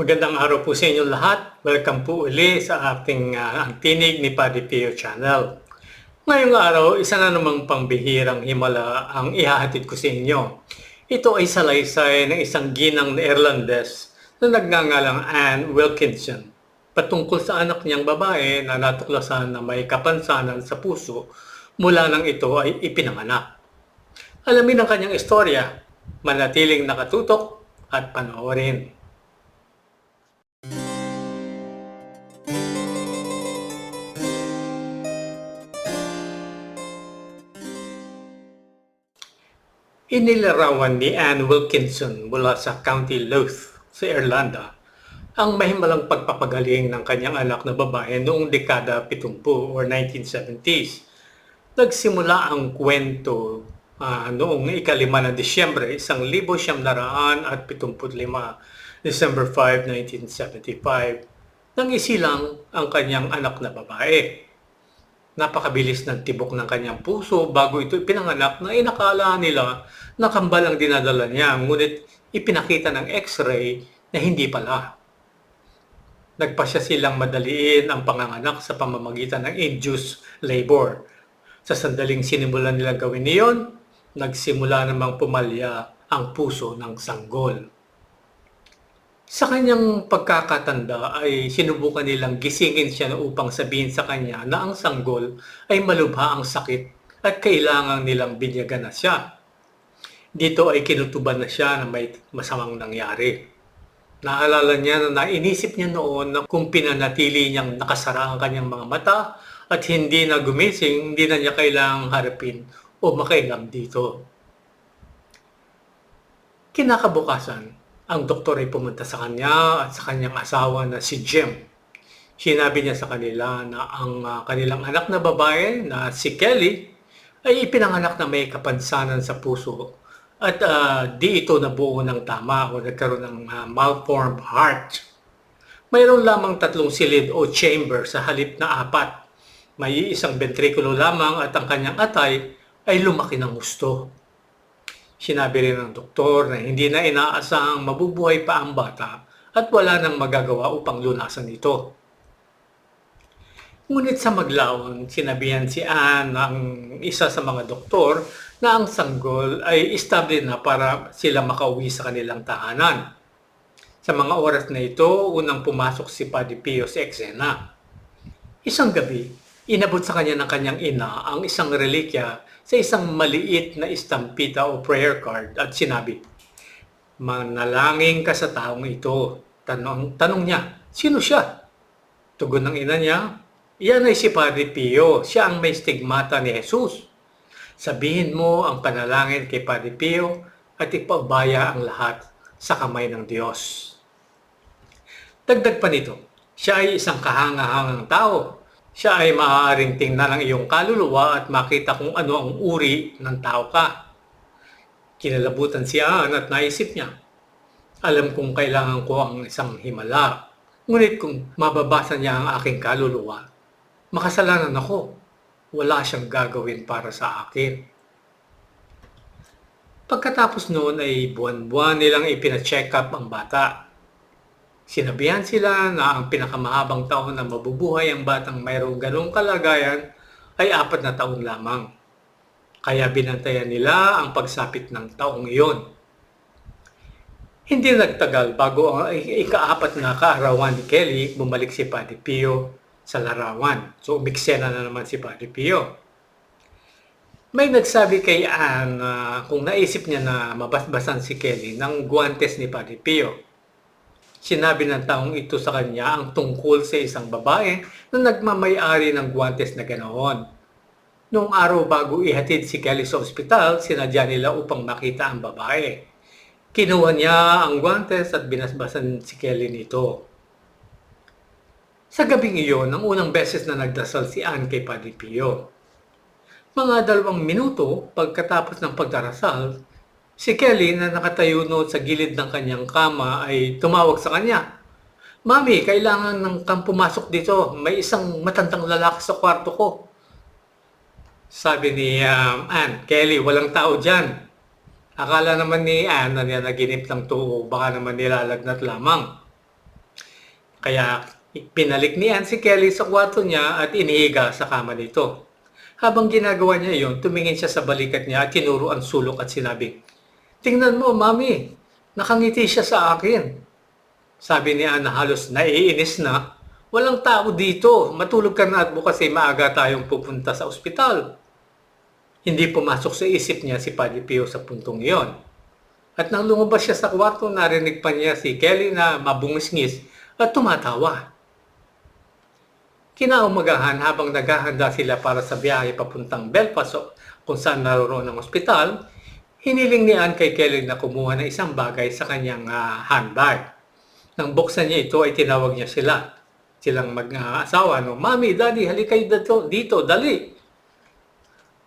Magandang araw po sa inyong lahat. Welcome po uli sa ating uh, Ang Tinig ni Padre Pio channel. Ngayong araw, isa na namang pangbihirang himala ang ihahatid ko sa inyo. Ito ay salaysay ng isang ginang na Irlandes na nagngangalang Anne Wilkinson patungkol sa anak niyang babae na natuklasan na may kapansanan sa puso mula nang ito ay ipinanganak. Alamin ang kanyang istorya, manatiling nakatutok at panoorin. Inilarawan ni Anne Wilkinson mula sa County Louth sa Irlanda ang mahimalang pagpapagaling ng kanyang anak na babae noong dekada 70 or 1970s. Nagsimula ang kwento uh, noong ikalima ng Disyembre, isang libo siyam naraan at 75, December 5, 1975, nang isilang ang kanyang anak na babae napakabilis ng tibok ng kanyang puso bago ito ipinanganak na inakala nila na kambal ang dinadala niya. Ngunit ipinakita ng x-ray na hindi pala. Nagpasya silang madaliin ang panganganak sa pamamagitan ng induced labor. Sa sandaling sinimulan nila gawin niyon, nagsimula namang pumalya ang puso ng sanggol. Sa kanyang pagkakatanda ay sinubukan nilang gisingin siya upang sabihin sa kanya na ang sanggol ay malubha ang sakit at kailangan nilang binyagan na siya. Dito ay kinutuban na siya na may masamang nangyari. Naalala niya na nainisip niya noon na kung pinanatili niyang nakasara ang kanyang mga mata at hindi na gumising, hindi na niya kailangang harapin o makailam dito. Kinakabukasan, ang doktor ay pumunta sa kanya at sa kanyang asawa na si Jim. Sinabi niya sa kanila na ang uh, kanilang anak na babae na si Kelly ay ipinanganak na may kapansanan sa puso at uh, di ito nabuo ng tama o nagkaroon ng uh, malformed heart. Mayroon lamang tatlong silid o chamber sa halip na apat. May isang ventrikulo lamang at ang kanyang atay ay lumaki ng gusto. Sinabi rin ng doktor na hindi na inaasahang mabubuhay pa ang bata at wala nang magagawa upang lunasan ito. Ngunit sa maglaon, sinabihan si Anne ng isa sa mga doktor na ang sanggol ay estable na para sila makauwi sa kanilang tahanan. Sa mga oras na ito, unang pumasok si Padre Pio sa eksena. Isang gabi, inabot sa kanya ng kanyang ina ang isang relikya sa isang maliit na istampita o prayer card at sinabi, Manalangin ka sa taong ito. Tanong, tanong niya, sino siya? Tugon ng ina niya, iyan ay si Padre Pio. Siya ang may stigmata ni Jesus. Sabihin mo ang panalangin kay Padre Pio at ipabaya ang lahat sa kamay ng Diyos. Dagdag pa nito, siya ay isang kahangahangang tao siya ay maaaring tingnan ang iyong kaluluwa at makita kung ano ang uri ng tao ka. Kinalabutan si Anne at naisip niya, alam kong kailangan ko ang isang himala. Ngunit kung mababasa niya ang aking kaluluwa, makasalanan ako. Wala siyang gagawin para sa akin. Pagkatapos noon ay buwan-buwan nilang ipina-check up ang bata Sinabihan sila na ang pinakamahabang taon na mabubuhay ang batang mayroong ganong kalagayan ay apat na taon lamang. Kaya binantayan nila ang pagsapit ng taong iyon. Hindi nagtagal bago ang ikaapat na kaarawan ni Kelly, bumalik si Padre Pio sa larawan. So umiksena na naman si Padre Pio. May nagsabi kay Anne na kung naisip niya na mabasbasan si Kelly ng guantes ni Padre Pio Sinabi ng taong ito sa kanya ang tungkol sa isang babae na nagmamayari ng guantes na ganoon. Noong araw bago ihatid si Kelly sa ospital, sinadya nila upang makita ang babae. Kinuha niya ang guantes at binasbasan si Kelly nito. Sa gabing iyon, ang unang beses na nagdasal si Anne kay Padre Pio. Mga dalawang minuto pagkatapos ng pagdarasal, Si Kelly na nakatayo noon sa gilid ng kanyang kama ay tumawag sa kanya. Mami, kailangan ng kang pumasok dito. May isang matandang lalaki sa kwarto ko. Sabi ni um, Anne, Kelly, walang tao dyan. Akala naman ni Anne na naginip ng tuo, baka naman nilalagnat lamang. Kaya pinalik ni Ann si Kelly sa kwarto niya at inihiga sa kama nito. Habang ginagawa niya iyon, tumingin siya sa balikat niya at tinuro ang sulok at sinabi, Tingnan mo, Mami, nakangiti siya sa akin. Sabi ni Ann na halos naiinis na, Walang tao dito, matulog ka na at bukas ay maaga tayong pupunta sa ospital. Hindi pumasok sa isip niya si Padre Pio sa puntong iyon. At nang lumabas siya sa kwarto, narinig pa niya si Kelly na mabungisngis at tumatawa. Kinaumagahan habang naghahanda sila para sa biyahe papuntang Belfast kung saan naroon ang ospital, hiniling ni Anne kay Kelly na kumuha ng isang bagay sa kanyang ah, handbag. Nang buksan niya ito ay tinawag niya sila. Silang mag-asawa, no? Mami, Daddy, halika dito, dito, dali.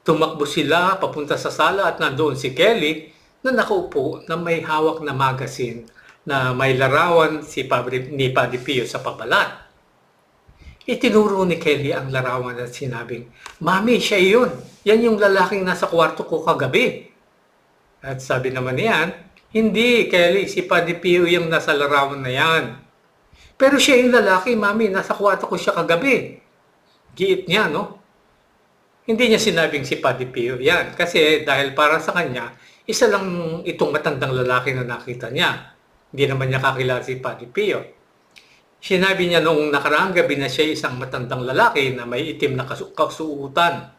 Tumakbo sila papunta sa sala at nandoon si Kelly na nakaupo na may hawak na magazine na may larawan si Padre, ni Padre Pio sa pabalat. Itinuro ni Kelly ang larawan at sinabing, Mami, siya yun. Yan yung lalaking nasa kwarto ko kagabi. At sabi naman niyan, hindi, Kelly, si Padre Pio yung nasa larawan na yan. Pero siya yung lalaki, Mami, nasa kwarto ko siya kagabi. Giit niya, no? Hindi niya sinabing si Padre Pio yan. Kasi dahil para sa kanya, isa lang itong matandang lalaki na nakita niya. Hindi naman niya kakilala si Padre Pio. Sinabi niya noong nakaraang gabi na siya isang matandang lalaki na may itim na kasu- kasuutan.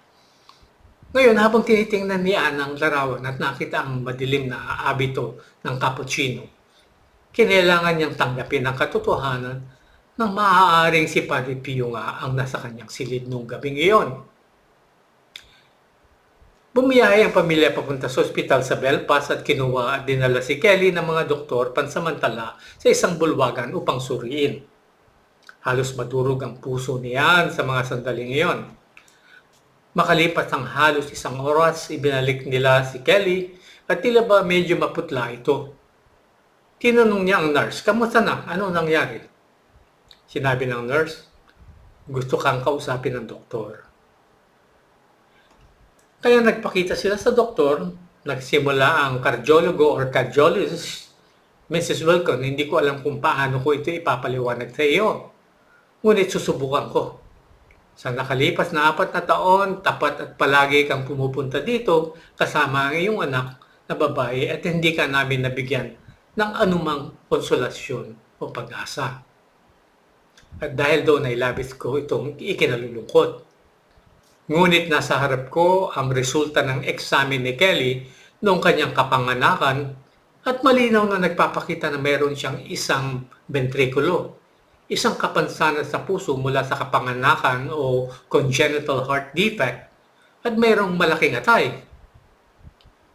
Ngayon, habang tinitingnan ni Ana ang larawan at nakita ang madilim na abito ng cappuccino, kinailangan niyang tanggapin ang katotohanan ng maaaring si Padre Pio nga ang nasa kanyang silid nung gabing iyon. Bumiyahe ang pamilya papunta sa ospital sa Belfast at kinuha at dinala si Kelly ng mga doktor pansamantala sa isang bulwagan upang suriin. Halos madurog ang puso niyan sa mga sandaling iyon. Makalipas ang halos isang oras, ibinalik nila si Kelly at tila ba medyo maputla ito. Tinanong niya ang nurse, kamusta na? Ano nangyari? Sinabi ng nurse, gusto kang kausapin ng doktor. Kaya nagpakita sila sa doktor, nagsimula ang cardiologo or cardiologist, Mrs. Wilcon, hindi ko alam kung paano ko ito ipapaliwanag sa iyo. Ngunit susubukan ko. Sa nakalipas na apat na taon, tapat at palagi kang pumupunta dito kasama ang iyong anak na babae at hindi ka namin nabigyan ng anumang konsolasyon o pag-asa. At dahil doon ay labis ko itong ikinalulungkot. Ngunit nasa harap ko ang resulta ng eksamen ni Kelly noong kanyang kapanganakan at malinaw na nagpapakita na meron siyang isang ventrikulo, isang kapansanan sa puso mula sa kapanganakan o congenital heart defect at mayroong malaking atay.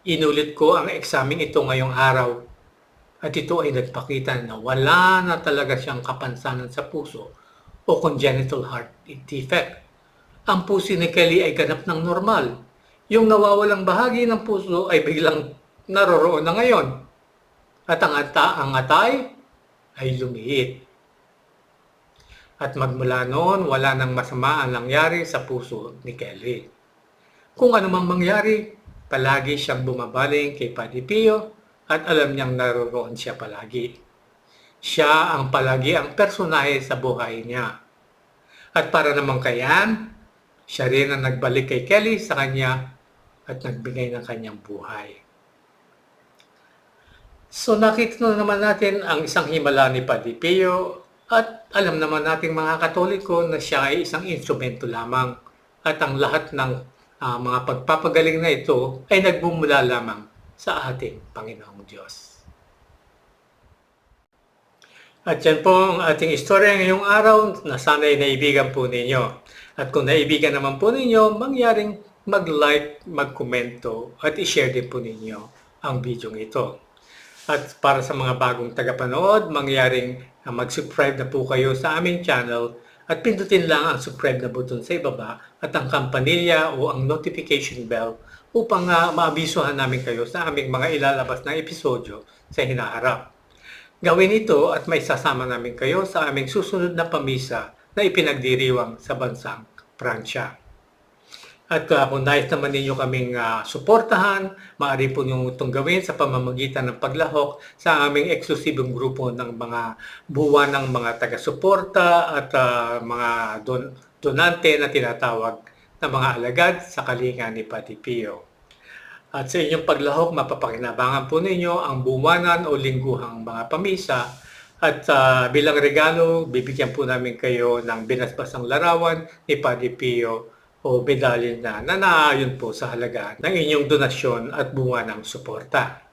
Inulit ko ang eksamen ito ngayong araw at ito ay nagpakita na wala na talaga siyang kapansanan sa puso o congenital heart defect ang puso ni Kelly ay ganap ng normal. Yung nawawalang bahagi ng puso ay biglang naroroon na ngayon. At ang, ata, ang atay ay lumiit. At magmula noon, wala nang masama ang nangyari sa puso ni Kelly. Kung anumang mangyari, palagi siyang bumabaling kay Padre Pio at alam niyang naroroon siya palagi. Siya ang palagi ang personahe sa buhay niya. At para naman kayan, siya rin ang nagbalik kay Kelly sa kanya at nagbigay ng kanyang buhay. So nakita na naman natin ang isang himala ni Padre Pio at alam naman nating mga Katoliko na siya ay isang instrumento lamang at ang lahat ng uh, mga pagpapagaling na ito ay nagbumula lamang sa ating Panginoong Diyos. At yan po ang ating istorya ngayong araw na sana'y naibigan po ninyo. At kung naibigan naman po ninyo, mangyaring mag-like, mag-komento at i-share din po ninyo ang video ito. At para sa mga bagong tagapanood, mangyaring uh, mag-subscribe na po kayo sa aming channel at pindutin lang ang subscribe na button sa ibaba at ang kampanilya o ang notification bell upang uh, maabisuhan namin kayo sa aming mga ilalabas na episodyo sa hinaharap. Gawin ito at may sasama namin kayo sa aming susunod na pamisa na ipinagdiriwang sa bansang Pransya. At uh, kung nais naman ninyo kaming uh, suportahan, maaari po nyo itong gawin sa pamamagitan ng paglahok sa aming eksklusibong grupo ng mga buwan ng mga taga-suporta at uh, mga don- donante na tinatawag na mga alagad sa kalinga ni Pati Pio. At sa inyong paglahok, mapapakinabangan po ninyo ang buwanan o lingguhang mga pamisa at uh, bilang regalo, bibigyan po namin kayo ng binasbasang larawan ni Padi Pio o medalyon na nanaayon po sa halaga ng inyong donasyon at bunga ng suporta.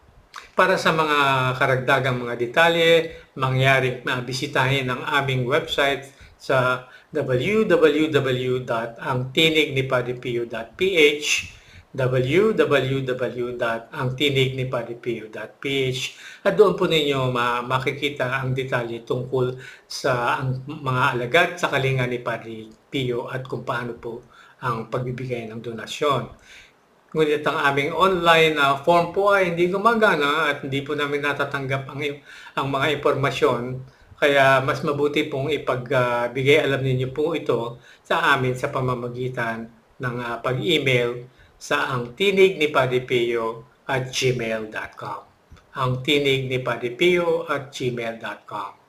Para sa mga karagdagang mga detalye, mangyaring mabisitahin ang aming website sa www.angtinignipadipiyo.ph www.angtinignipadipiyo.ph at doon po ninyo ma- makikita ang detalye tungkol sa ang mga alagad sa kalinga ni Padre Pio at kung paano po ang pagbibigay ng donasyon. Ngunit ang aming online uh, form po ay hindi gumagana at hindi po namin natatanggap ang, ang mga impormasyon. Kaya mas mabuti pong ipagbigay uh, alam ninyo po ito sa amin sa pamamagitan ng uh, pag-email sa ang tinig ni Padipeo at gmail.com. Ang tinig ni Padipeo at gmail.com.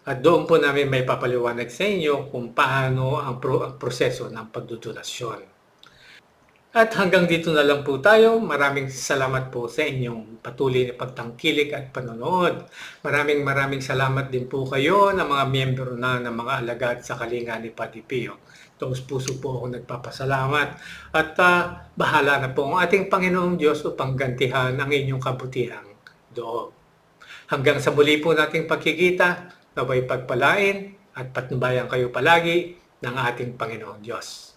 At doon po namin may papaliwanag sa inyo kung paano ang, pro- ang proseso ng pagdudonasyon. At hanggang dito na lang po tayo. Maraming salamat po sa inyong patuloy na pagtangkilik at panonood. Maraming maraming salamat din po kayo ng mga miyembro na ng mga alagad sa Kalinga ni Pati Pio. Taos puso po ako nagpapasalamat. At uh, bahala na po ang ating Panginoong Diyos upang gantihan ang inyong kabutihang doob. Hanggang sa muli po nating pagkikita, Naway pagpalain at patnubayan kayo palagi ng ating Panginoong Diyos.